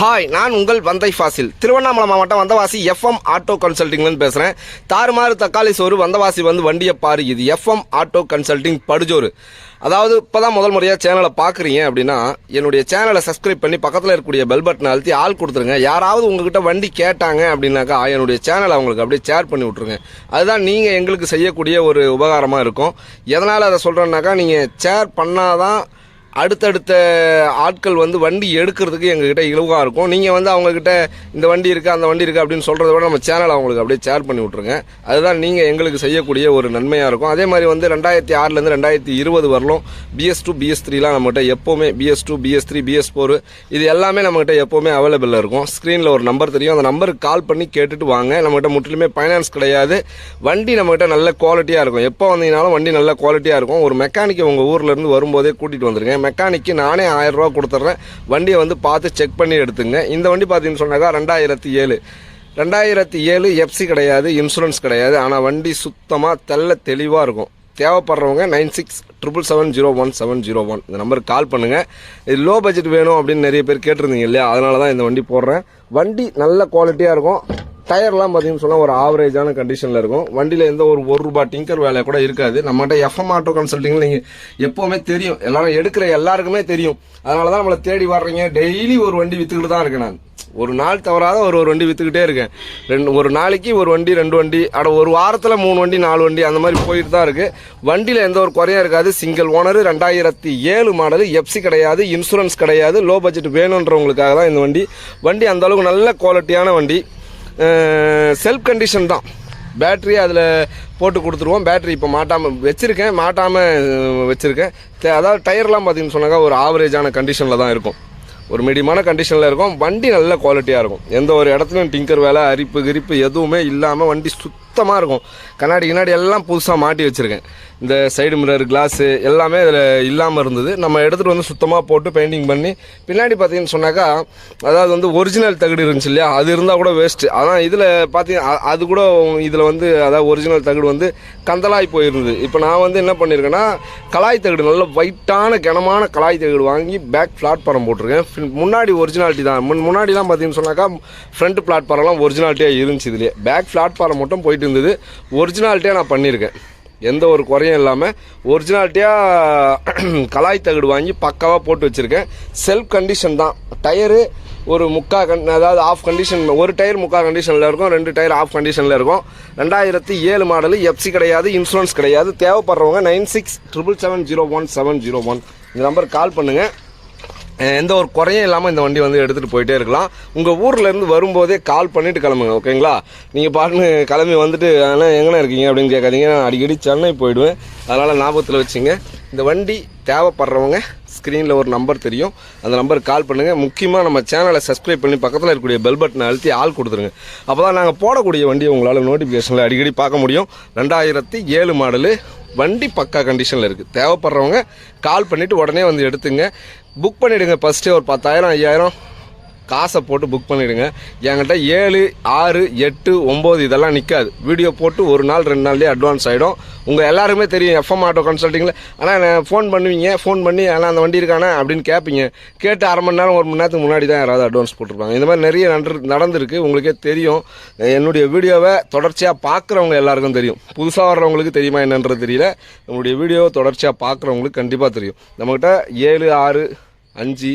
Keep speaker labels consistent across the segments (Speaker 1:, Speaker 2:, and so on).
Speaker 1: Hi நான் உங்கள் வந்தை ஃபாசில். திருவண்ணாமலை மாவட்டம் வந்தவாசி எஃப்எம் ஆட்டோ கன்சல்டிங்லேருந்து பேசுகிறேன் தாறுமாறு தக்காளி சோறு வந்தவாசி வந்து வண்டியை பாரு இது எஃப்எம் ஆட்டோ கன்சல்டிங் படுஜோறு. அதாவது இப்போ தான் முதல் முறையாக சேனலை பார்க்குறீங்க அப்படின்னா என்னுடைய சேனலை சப்ஸ்கிரைப் பண்ணி பக்கத்தில் இருக்கக்கூடிய பெல் பட்டனை அழுத்தி ஆள் கொடுத்துருங்க. யாராவது உங்ககிட்ட வண்டி கேட்டாங்க அப்படின்னாக்கா என்னுடைய சேனலை அவங்களுக்கு அப்படியே ஷேர் பண்ணி விட்ருங்க அதுதான் நீங்கள் எங்களுக்கு செய்யக்கூடிய ஒரு உபகாரமாக இருக்கும். எதனால் அதை சொல்கிறேன்னாக்கா நீங்கள் ஷேர் பண்ணாதான் அடுத்தடுத்த ஆட்கள் வந்து வண்டி எடுக்கிறதுக்கு எங்ககிட்ட இலவாக இருக்கும். நீங்கள் வந்து அவங்கக்கிட்ட இந்த வண்டி இருக்குது அந்த வண்டி இருக்குது அப்படின்னு சொல்கிறத விட நம்ம சேனல் அவங்களுக்கு அப்படியே ஷேர் பண்ணி விட்ருங்க அதுதான் நீங்கள் எங்களுக்கு செய்யக்கூடிய ஒரு நன்மையாக இருக்கும். அதே மாதிரி வந்து ரெண்டாயிரத்தி ஆறுலேருந்து ரெண்டாயிரத்தி இருபது வரலும் பிஎஸ் டூ பிஎஸ் த்ரீலாம் நம்மகிட்ட எப்போவுமே PS two PS three PS four இது எல்லாமே நம்மகிட்ட எப்போவுமே அவைலபிளாக இருக்கும். ஸ்க்ரீனில் ஒரு நம்பர் தெரியும். அந்த நம்பருக்கு கால் பண்ணி கேட்டுட்டு வாங்க. நம்மகிட்ட முற்றிலுமே ஃபைனான்ஸ் கிடையாது. வண்டி நம்மகிட்ட நல்ல குவாலிட்டியாக இருக்கும். எப்போ வந்தீங்கனாலும் வண்டி நல்ல குவாலிட்டியாக இருக்கும். ஒரு மெக்கானிக்கை உங்கள் ஊர்லேருந்து வரும்போதே கூட்டிகிட்டு வந்துருங்க. மெக்கானிக்கு நானே ஆயிரம் ரூபா கொடுத்துட்றேன். வண்டியை வந்து பார்த்து செக் பண்ணி எடுத்துங்க. இந்த வண்டி பார்த்தீங்கன்னு சொன்னாக்கா ரெண்டாயிரத்தி ஏழு. ரெண்டாயிரத்தி ஏழு எஃப்சி கிடையாது இன்சூரன்ஸ் கிடையாது. ஆனால் வண்டி சுத்தமாக தெள்ள தெளிவாக இருக்கும். தேவைப்படுறவங்க nine six triple seven zero one seven zero one. இந்த நம்பருக்கு கால் பண்ணுங்கள் இது லோ பட்ஜெட் வேணும் அப்படின்னு நிறைய பேர் கேட்டிருந்தீங்க இல்லையா? அதனால தான் இந்த வண்டி போடுறேன். வண்டி நல்ல குவாலிட்டியாக இருக்கும். டயர்லாம் பார்த்தீங்கன்னு சொன்னால் ஒரு ஆவரேஜான கண்டிஷனில் இருக்கும். வண்டியில் எந்த ஒரு ஒரு ரூபா டிங்கர் வேலை கூட இருக்காது. நம்மகிட்ட எஃப்எம் ஆட்டோ கன்சல்ட்டிங்கில் நீங்கள் எப்போவுமே தெரியும். எல்லாரும் எடுக்கிற எல்லாருக்குமே தெரியும். அதனால தான் நம்மளை தேடி வர்றீங்க. டெய்லி ஒரு வண்டி விற்றுக்கிட்டு தான் இருக்கேன் நான். ஒரு நாள் தவறாத ஒரு ஒரு வண்டி விற்றுக்கிட்டே இருக்கேன். ரெண்டு ஒரு நாளைக்கு ஒரு வண்டி ரெண்டு வண்டி அட ஒரு வாரத்தில் மூணு வண்டி நாலு வண்டி அந்த மாதிரி போயிட்டு தான் இருக்குது வண்டியில் எந்த ஒரு குறையும் இருக்காது. சிங்கிள் ஓனர் ரெண்டாயிரத்தி ஏழு மாடல். எஃப்சி கிடையாது. இன்சூரன்ஸ் கிடையாது. லோ பட்ஜெட் வேணுன்றவங்களுக்காக தான் இந்த வண்டி. வண்டி அந்த அளவுக்கு நல்ல குவாலிட்டியான வண்டி. செல்ஃப் கண்டிஷன் தான். பேட்ரி அதில் போட்டு கொடுத்துருவோம். பேட்ரி இப்போ மாட்டாமல் வச்சுருக்கேன். மாட்டாமல் வச்சுருக்கேன். அதாவது டயர்லாம் பார்த்தீங்கன்னு சொன்னாக்கா ஒரு ஆவரேஜான கண்டிஷனில் தான் இருக்கும். ஒரு மீடியமான கண்டிஷனில் இருக்கும். வண்டி நல்ல குவாலிட்டியாக இருக்கும். எந்த ஒரு இடத்துலையும் டிங்கர் வேலை அரிப்பு கிரிப்பு எதுவுமே இல்லாமல் வண்டி சுத்தமாக இருக்கும். கண்ணாடி கிண்ணாடி எல்லாம் புதுசாக மாட்டி வச்சுருக்கேன். இந்த சைடு மிரர் கிளாஸு எல்லாமே இதில் இல்லாமல் இருந்தது. நம்ம எடுத்துகிட்டு வந்து சுத்தமாக போட்டு பெயிண்டிங் பண்ணி பின்னாடி பார்த்தீங்கன்னு சொன்னாக்கா அதாவது வந்து ஒரிஜினல் தகடு இருந்துச்சு இல்லையா? அது இருந்தால் கூட வேஸ்ட்டு ஆனால் இதில் பார்த்தீங்க அது கூட இதில் வந்து அதாவது ஒரிஜினல் தகடு வந்து கந்தலாய் போயிருந்தது. இப்போ நான் வந்து என்ன பண்ணியிருக்கேன்னா கலாய் தகடு நல்ல ஒயிட்டான கனமான கலாய் தகடு வாங்கி பேக் பிளாட்ஃபாரம் போட்டிருக்கேன். முன்னாடி ஒரிஜினாலிட்டி தான். முன் முன்னாடிலாம் பார்த்தீங்கன்னு சொன்னாக்கா ஃப்ரண்ட் பிளாட்ஃபாரம்லாம் ஒரிஜினாலிட்டியாக இருந்துச்சு இதுலேயே. பேக் பிளாட்ஃபாரம் மட்டும் போயிட்டு இருந்தது. ஒரிஜினாலிட்டியாக நான் பண்ணியிருக்கேன். எந்த ஒரு குறையும் இல்லாமல் ஒரிஜினாலிட்டியாக கலாய் தகடு வாங்கி பக்காவாக போட்டு வச்சுருக்கேன். செல்ஃப் கண்டிஷன் தான். டயரு ஒரு முக்கா கண் அதாவது ஆஃப் கண்டிஷன் ஒரு டயர் முக்கா கண்டிஷனில் இருக்கும் ரெண்டு டயர் ஆஃப் கண்டிஷனில் இருக்கும். ரெண்டாயிரத்தி ஏழு மாடலு எஃப்சி கிடையாது இன்சூரன்ஸ் கிடையாது. தேவைப்படுறவங்க nine six triple seven zero one seven zero one இந்த நம்பருக்கு கால் பண்ணுங்கள் எந்த ஒரு குறையும் இல்லாமல் இந்த வண்டி வந்து எடுத்துகிட்டு போயிட்டே இருக்கலாம். உங்கள் ஊர்லேருந்து வரும்போதே கால் பண்ணிவிட்டு கிளம்புங்க ஓகேங்களா? நீங்கள் பாட்டுன்னு கிளம்பி வந்துட்டு ஆனால் எங்கே இருக்கீங்க? அப்படின்னு கேட்காதீங்க. நான் அடிக்கடி சென்னை போயிடுவேன். அதனால் ஞாபகத்தில் வச்சுங்க. இந்த வண்டி தேவைப்படுறவங்க ஸ்க்ரீனில் ஒரு நம்பர் தெரியும். அந்த நம்பருக்கு கால் பண்ணுங்கள் முக்கியமாக நம்ம சேனலை சப்ஸ்கிரைப் பண்ணி பக்கத்தில் இருக்கக்கூடிய பெல் பட்டனை அழுத்தி ஆள் கொடுத்துருங்க. அப்போ தான் நாங்கள் போடக்கூடிய வண்டியை உங்களால் நோட்டிஃபிகேஷனில் அடிக்கடி பார்க்க முடியும். ரெண்டாயிரத்தி ஏழு மாடலு வண்டி பக்கா கண்டிஷனில் இருக்குது தேவைப்படுறவங்க கால் பண்ணிவிட்டு உடனே வந்து எடுத்துங்க. புக் பண்ணிவிடுங்க ஃபஸ்ட்டே ஒரு பத்தாயிரம் ஐயாயிரம். காசை போட்டு புக் பண்ணிவிடுங்க என்கிட்ட ஏழு ஆறு எட்டு ஒம்பது இதெல்லாம் நிற்காது வீடியோ போட்டு ஒரு நாள் ரெண்டு நாள்லேயே அட்வான்ஸ் ஆகிடும் உங்கள் எல்லாருமே தெரியும் எஃப்எம் ஆட்டோ கன்சல்ட்டிங்கில் ஆனால் ஃபோன் பண்ணுவீங்க ஃபோன் பண்ணி ஆனால் அந்த வண்டி இருக்கானே அப்படின்னு கேட்பீங்க கேட்டு அரை மணி நேரம் ஒரு மணி நேரத்துக்கு முன்னாடி தான் யாராவது அட்வான்ஸ் போட்டிருப்பாங்க. இந்த மாதிரி நிறைய நடந்து நடந்திருக்கு. உங்களுக்கே தெரியும். என்னுடைய வீடியோவை தொடர்ச்சியாக பார்க்குறவங்க எல்லாருக்கும் தெரியும். புதுசாக வர்றவங்களுக்கு தெரியுமா என்னன்றது தெரியல. நம்மளுடைய வீடியோவை தொடர்ச்சியாக பார்க்குறவங்களுக்கு கண்டிப்பாக தெரியும். நம்மக்கிட்ட ஏழு ஆறு அஞ்சு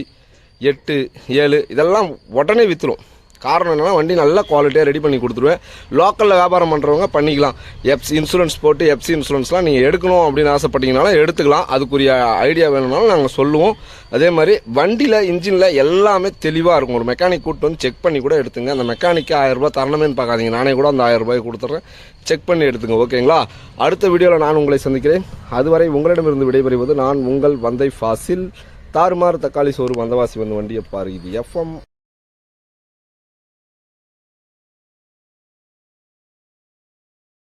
Speaker 1: எட்டு ஏழு இதெல்லாம் உடனே விற்றுரும் காரணம் என்னென்னா வண்டி நல்ல குவாலிட்டியாக ரெடி பண்ணி கொடுத்துருவேன். லோக்கலில் வியாபாரம் பண்ணுறவங்க பண்ணிக்கலாம். எப்ஸ் இன்சூரன்ஸ் போட்டு எப்சி இன்சூரன்ஸ்லாம் நீங்கள் எடுக்கணும் அப்படின்னு ஆசைப்பட்டீங்கனாலும் எடுத்துக்கலாம். அதுக்குரிய ஐடியா வேணும்னாலும் நாங்கள் சொல்லுவோம். அதே மாதிரி வண்டியில் இன்ஜினில் எல்லாமே தெளிவாக இருக்கும். ஒரு மெக்கானிக் கூப்பிட்டு வந்து செக் பண்ணி கூட எடுத்துங்க. அந்த மெக்கானிக்கு ஆயிரரூபா ரூபாய் தரணுமேன்னு பார்க்காதீங்க. நானே கூட அந்த ஆயிரரூபாய் கொடுத்துட்றேன் செக் பண்ணி எடுத்துங்க ஓகேங்களா அடுத்த வீடியோவில் நான் உங்களை சந்திக்கிறேன். அதுவரை உங்களிடமிருந்து விடைபெறுவது நான் உங்கள் வந்தை ஃபாசில். தாறுமாறு தக்காளி சோறு வந்தவாசி வந்து வண்டியை பாரு இது எஃப்எம்